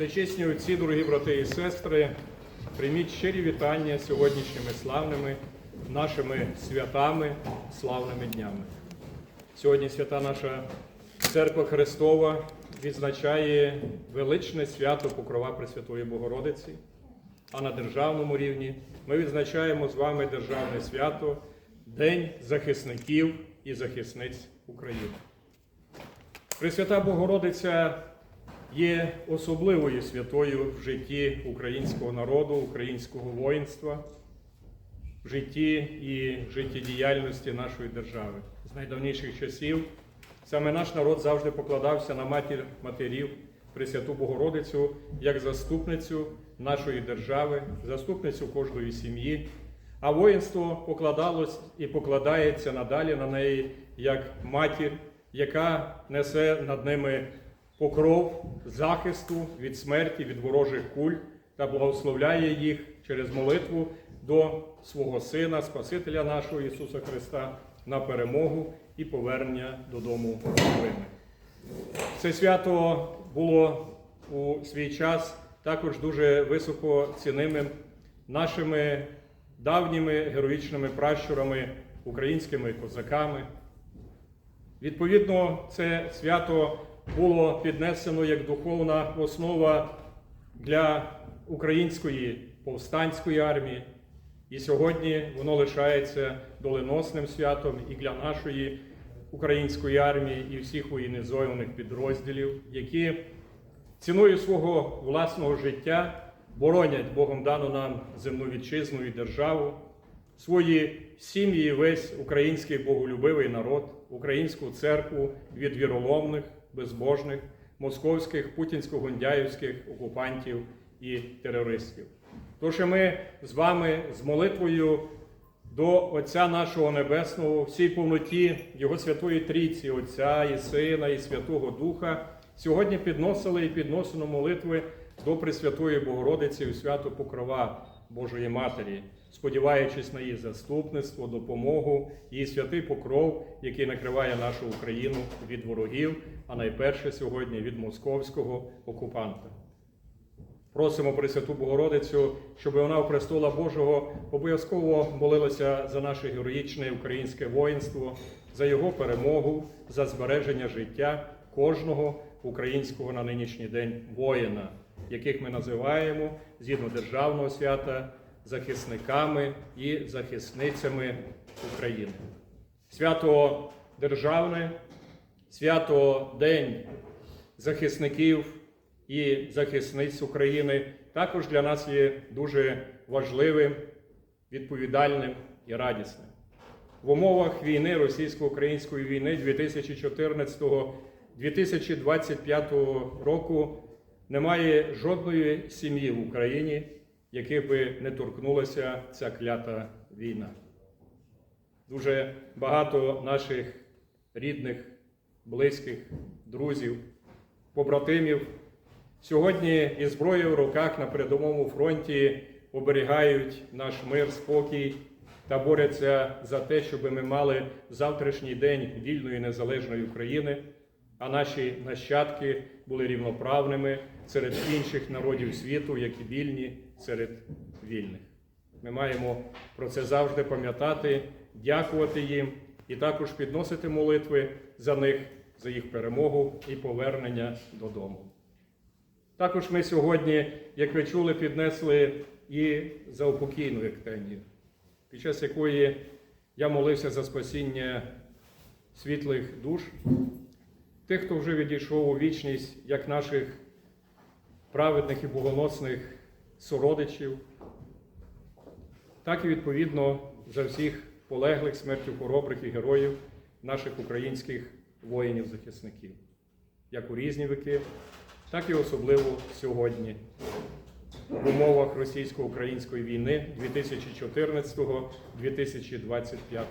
Всечесні отці, дорогі брати і сестри, прийміть щирі вітання сьогоднішніми славними нашими святами, славними днями. Сьогодні свята наша Церква Христова відзначає величне свято Покрова Пресвятої Богородиці, а на державному рівні ми відзначаємо з вами державне свято День захисників і захисниць України. Пресвята Богородиця є особливою святою в житті українського народу, українського воїнства, в житті і життєдіяльності нашої держави. З найдавніших часів саме наш народ завжди покладався на матір матерів Пресвяту Богородицю як заступницю нашої держави, заступницю кожної сім'ї. А воїнство покладалось і покладається надалі на неї як матір, яка несе над ними покров захисту від смерті, від ворожих куль та благословляє їх через молитву до свого Сина, Спасителя нашого Ісуса Христа на перемогу і повернення додому живими. Це свято було у свій час також дуже високо цінимим нашими давніми героїчними пращурами, українськими козаками. Відповідно, це свято було піднесено як духовна основа для української повстанської армії. І сьогодні воно лишається доленосним святом і для нашої української армії, і всіх воєнізованих підрозділів, які ціною свого власного життя боронять Богом дану нам земну вітчизну і державу, свої сім'ї, весь український боголюбивий народ, українську церкву від віроломних, безбожних, московських, путінсько-гундяївських окупантів і терористів. Тож ми з вами з молитвою до Отця нашого Небесного, всій повноті Його Святої Трійці, Отця і Сина, і Святого Духа, сьогодні підносили і підносимо молитви до Пресвятої Богородиці у свято Покрова Божої Матері, сподіваючись на її заступництво, допомогу, її святий покров, який накриває нашу Україну від ворогів, а найперше сьогодні від московського окупанта. Просимо Пресвяту Богородицю, щоб вона у престола Божого обов'язково молилася за наше героїчне українське воїнство, за його перемогу, за збереження життя кожного українського на нинішній день воїна, яких ми називаємо згідно державного свята захисниками і захисницями України. Свято державне, свято День захисників і захисниць України також для нас є дуже важливим, відповідальним і радісним. В умовах війни, російсько-української війни 2014-2025 року немає жодної сім'ї в Україні, яких би не торкнулася ця клята війна. Дуже багато наших рідних, близьких, друзів, побратимів сьогодні із зброєю в руках на передовому фронті оберігають наш мир, спокій та борються за те, щоб ми мали завтрашній день вільної незалежної України, а наші нащадки були рівноправними серед інших народів світу, які вільні серед вільних. Ми маємо про це завжди пам'ятати, дякувати їм і також підносити молитви за них, за їх перемогу і повернення додому. Також ми сьогодні, як ви чули, піднесли і за упокійну ектенію, під час якої я молився за спасіння світлих душ, тих, хто вже відійшов у вічність, як наших праведних і богоносних сородичів, так і відповідно за всіх полеглих смертю хоробрих і героїв наших українських воїнів-захисників, як у різні віки, так і особливо сьогодні, в умовах російсько-української війни 2014-2025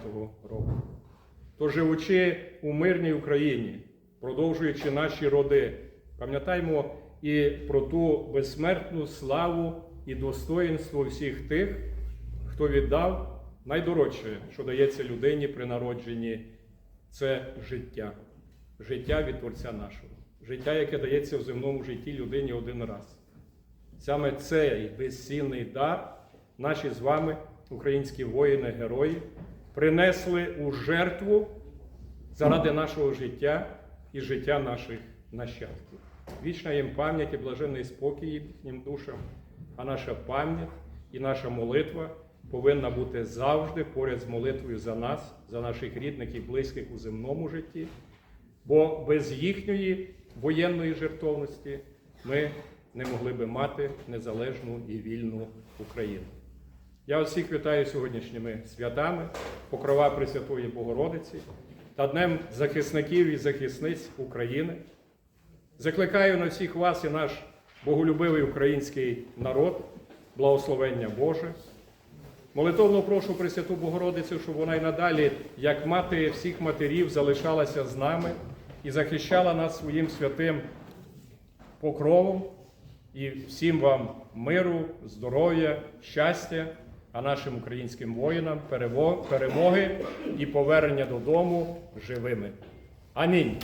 року. То живучи у мирній Україні, продовжуючи наші роди, пам'ятаймо і про ту безсмертну славу і достоїнство всіх тих, хто віддав найдорожче, що дається людині при народженні, це життя, життя від Творця нашого, життя, яке дається в земному житті людині один раз. Саме цей безцінний дар наші з вами, українські воїни, герої, принесли у жертву заради нашого життя і життя наших нащадків. Вічна їм пам'ять і блаженний спокій їхнім душам, а наша пам'ять і наша молитва повинна бути завжди поряд з молитвою за нас, за наших рідних і близьких у земному житті, бо без їхньої воєнної жертовності ми не могли би мати незалежну і вільну Україну. Я всіх вітаю сьогоднішніми святами, покрова Пресвятої Богородиці та Днем захисників і захисниць України. Закликаю на всіх вас і наш боголюбивий український народ, благословення Боже. Молитовно прошу Пресвяту Богородицю, щоб вона й надалі, як мати всіх матерів, залишалася з нами і захищала нас своїм святим покровом. І всім вам миру, здоров'я, щастя, а нашим українським воїнам перемоги і повернення додому живими. Амінь.